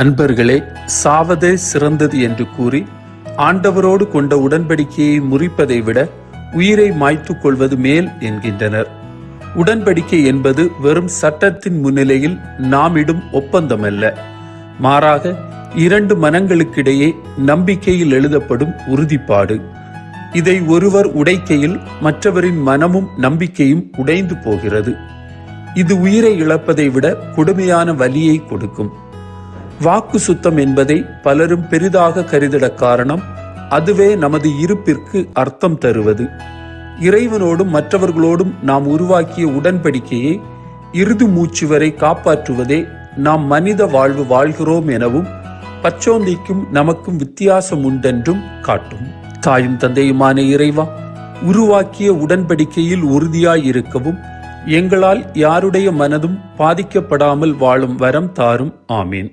அன்பர்களே சாவதே சிறந்தது என்று கூறி ஆண்டவரோடு கொண்ட உடன்படிக்கையை முறிப்பதை விட உயிரை மாய்த்துக் கொள்வது மேல் என்கின்றனர். உடன்படிக்கை என்பது வெறும் சட்டத்தின் முன்னிலையில் நாமிடும் ஒப்பந்தமல்ல. மாறாக இரண்டு மனங்களுக்கிடையே நம்பிக்கையில் எழுதப்படும் உறுதிப்பாடு. இதை ஒருவர் உடைக்கையில் மற்றவரின் மனமும் நம்பிக்கையும் உடைந்து போகிறது. இது உயிரை இழப்பதை விட கொடுமையான வலியை கொடுக்கும். வாக்கு சுத்தம் என்பதை பலரும் பெரிதாக கருதிட காரணம் அதுவே நமது இருப்பிற்கு அர்த்தம் தருவது. இறைவனோடும் மற்றவர்களோடும் நாம் உருவாக்கிய உடன்படிக்கையை இறுதி மூச்சு வரை காப்பாற்றுவதே நாம் மனித வாழ்வு வாழ்கிறோம் எனவும் பச்சோந்திக்கும் நமக்கும் வித்தியாசம் உண்டென்றும் காட்டும். தாயும் தந்தையுமான இறைவா உருவாக்கிய உடன்படிக்கையில் உறுதியாய் இருக்கவும் எங்களால் யாருடைய மனதும் பாதிக்கப்படாமல் வாழும் வரம் தாரும். ஆமீன்.